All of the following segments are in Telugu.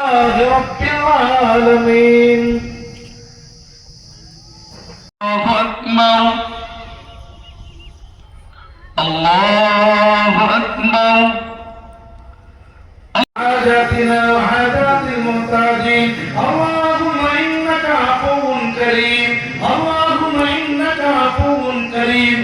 رب العالمين الله أكبر حاجاتنا وحاجات المحتاجين اللهم إنك عفو كريم اللهم إنك عفو كريم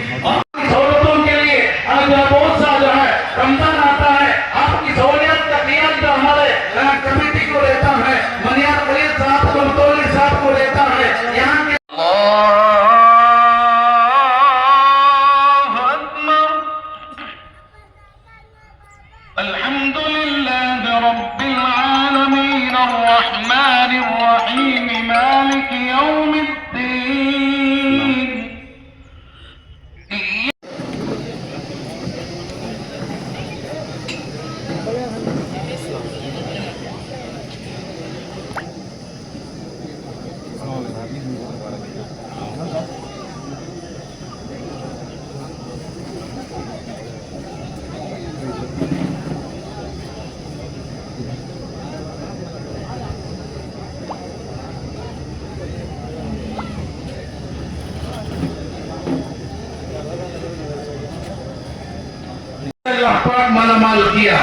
پاک مالا مال کیا۔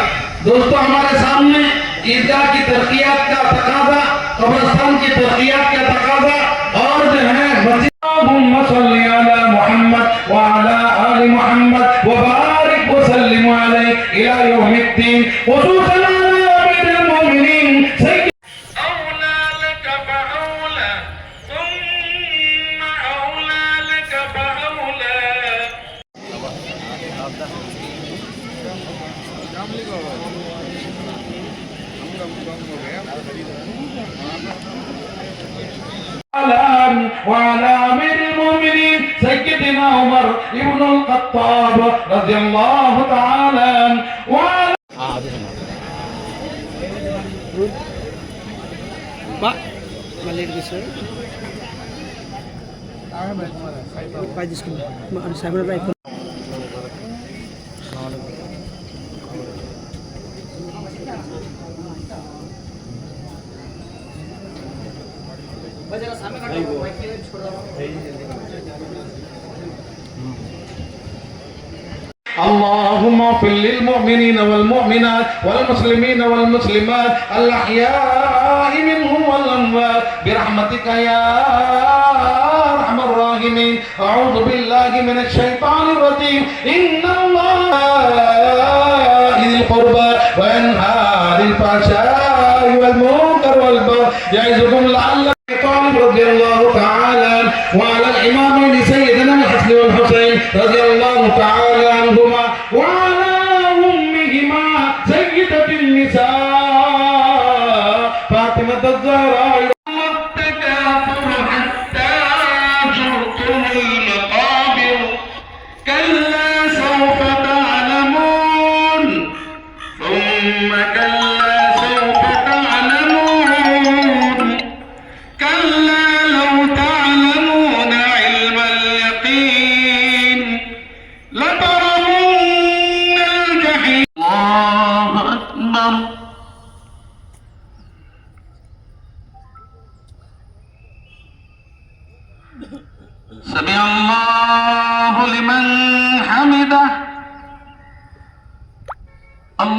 دوستو، ہمارے سامنے عیدگاہ کی ترقیات کا تقاضا، قبرستان کی ترقیات کا تقاضا اور وعلى أمير المؤمنين سيدنا عمر بن الخطاب رضي الله تعالى عنه وعلى బా اللهم اغفر للمؤمنين والمؤمنات والمسلمين والمسلمات الأحياء منهم والأموات برحمتك يا أرحم الراحمين أعوذ بالله من الشيطان الرجيم إن الله ذي القربى وينهى عن الفحشاء والمنكر والبغي يعظكم لعلكم الله تعالى عنهما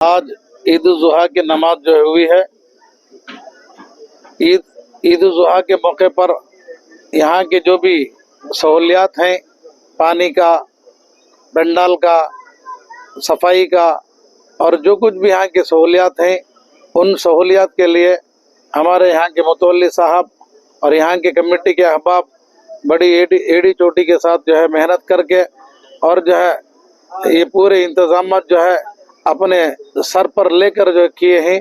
آج عید الاضحیٰ کی نماز جو ہوئی ہے، عید عید الاضحیٰ کے موقع پر یہاں کے جو بھی سہولیات ہیں، پانی کا پنڈال کا، صفائی کا اور جو کچھ بھی یہاں کے سہولیات ہیں، ان سہولیات کے لیے ہمارے یہاں کے متولی صاحب اور یہاں کے کمیٹی کے احباب بڑی ایڈی ایڈی چوٹی کے ساتھ جو ہے محنت کر کے اور جو ہے یہ پورے انتظامات جو ہے اپنے سر پر لے کر جو کیے ہیں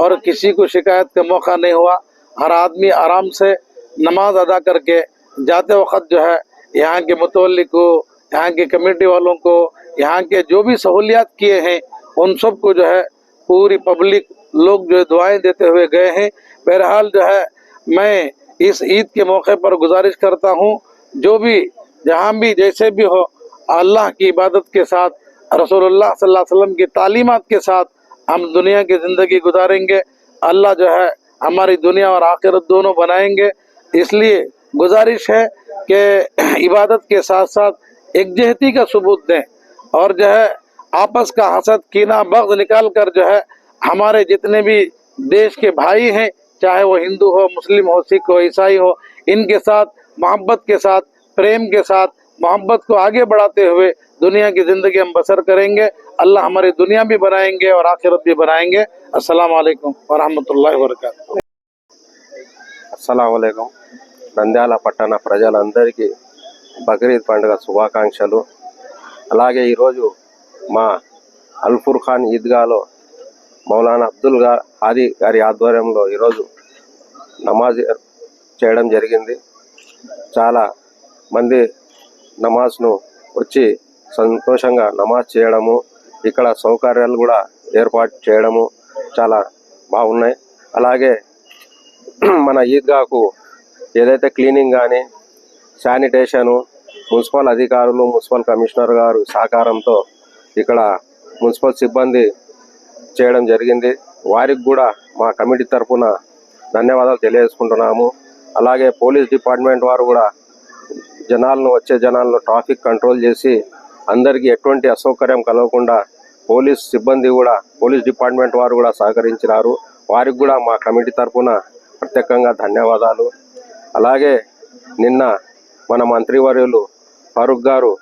اور کسی کو شکایت کا موقع نہیں ہوا، ہر آدمی آرام سے نماز ادا کر کے جاتے وقت جو ہے یہاں کے متولی کو، یہاں کے کمیٹی والوں کو، یہاں کے جو بھی سہولیات کیے ہیں، ان سب کو جو ہے پوری پبلک لوگ جو دعائیں دیتے ہوئے گئے ہیں۔ بہرحال جو ہے میں اس عید کے موقع پر گزارش کرتا ہوں، جو بھی جہاں بھی جیسے بھی ہو، اللہ کی عبادت کے ساتھ رسول اللہ صلی اللہ علیہ وسلم کی تعلیمات کے ساتھ ہم دنیا کی زندگی گزاریں گے۔ اللہ جو ہے ہماری دنیا اور آخرت دونوں بنائیں گے۔ اس لیے گزارش ہے کہ عبادت کے ساتھ ساتھ یکجہتی کا ثبوت دیں اور جو ہے آپس کا حسد، کینہ، بغض نکال کر جو ہے ہمارے جتنے بھی دیش کے بھائی ہیں، چاہے وہ ہندو ہو، مسلم ہو، سکھ ہو، عیسائی ہو، ان کے ساتھ، محبت کے ساتھ، پریم کے ساتھ मोहब्बत को आगे बढ़ाते हुए दुनिया की ज़िंदगी हम बसर करेंगे अल्लाह हमारी दुनिया भी बनाएंगे और आखिरत भी बनाएंगे अस्सलाम वालेकुम वरहमतुल्लाहि वबरकातुहू అస్సలం నంద్యాల పట్టణ ప్రజలందరికీ బక్రీద్ పండుగ శుభాకాంక్షలు అలాగే ఈరోజు మా అల్ఫుర్ ఖాన్ ఈద్గాలో మౌలానా అబ్దుల్ గా ఆది గారి ఆధ్వర్యంలో ఈరోజు నమాజ్ చేయడం జరిగింది చాలా మంది నమాజ్ను వచ్చి సంతోషంగా నమాజ్ చేయడము ఇక్కడ సౌకర్యాలు కూడా ఏర్పాటు చేయడము చాలా బాగున్నాయి. అలాగే మన ఈద్గాకు ఏదైతే క్లీనింగ్ కానీ శానిటేషను మున్సిపల్ అధికారులు మున్సిపల్ కమిషనర్ గారు సహకారంతో ఇక్కడ మున్సిపల్ సిబ్బంది చేయడం జరిగింది. వారికి కూడా మా కమిటీ తరఫున ధన్యవాదాలు తెలియజేసుకుంటున్నాము. అలాగే పోలీస్ డిపార్ట్మెంట్ వారు కూడా జనాలను వచ్చే జనాలను ట్రాఫిక్ కంట్రోల్ చేసి అందరికీ ఎటువంటి అసౌకర్యం కలగకుండా పోలీస్ సిబ్బంది కూడా పోలీస్ డిపార్ట్మెంట్ వారు కూడా సహకరించినారు. వారికి కూడా మా కమిటీ తరఫున ప్రత్యేకంగా ధన్యవాదాలు. అలాగే నిన్న మన మంత్రివర్యులు ఫరూక్ గారు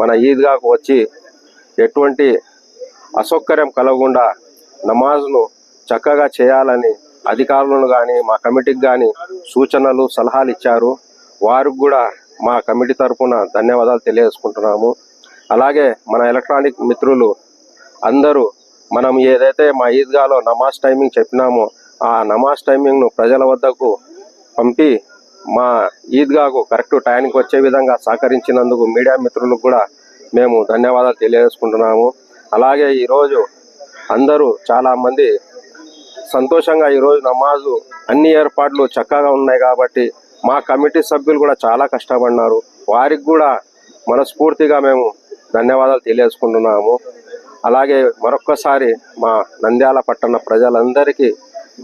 మన ఈద్గాకు వచ్చి ఎటువంటి అసౌకర్యం కలగకుండా నమాజ్ను చక్కగా చేయాలని అధికారులను కానీ మా కమిటీకి కానీ సూచనలు సలహాలు ఇచ్చారు. వారికి కూడా మా కమిటీ తరపున ధన్యవాదాలు తెలియజేసుకుంటున్నాము. అలాగే మన ఎలక్ట్రానిక్ మిత్రులు అందరూ మనం ఏదైతే మా ఈద్గాలో నమాజ్ టైమింగ్ చెప్పినామో ఆ నమాజ్ టైమింగ్ను ప్రజల వద్దకు పంపి మా ఈద్గాకు కరెక్ట్ టైంకి వచ్చే విధంగా సహకరించినందుకు మీడియా మిత్రులకు కూడా మేము ధన్యవాదాలు తెలియజేసుకుంటున్నాము. అలాగే ఈరోజు అందరూ చాలామంది సంతోషంగా ఈరోజు నమాజు అన్ని ఏర్పాట్లు చక్కగా ఉన్నాయి కాబట్టి మా కమిటీ సభ్యులు కూడా చాలా కష్టపడినారు. వారికి కూడా మనస్ఫూర్తిగా మేము ధన్యవాదాలు తెలియజేసుకుంటున్నాము. అలాగే మరొక్కసారి మా నంద్యాల పట్టణ ప్రజలందరికీ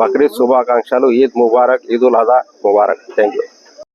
బక్రీద్ శుభాకాంక్షలు ఈద్ ముబారక్ ఈదుల్ అదా ముబారక్. Thank you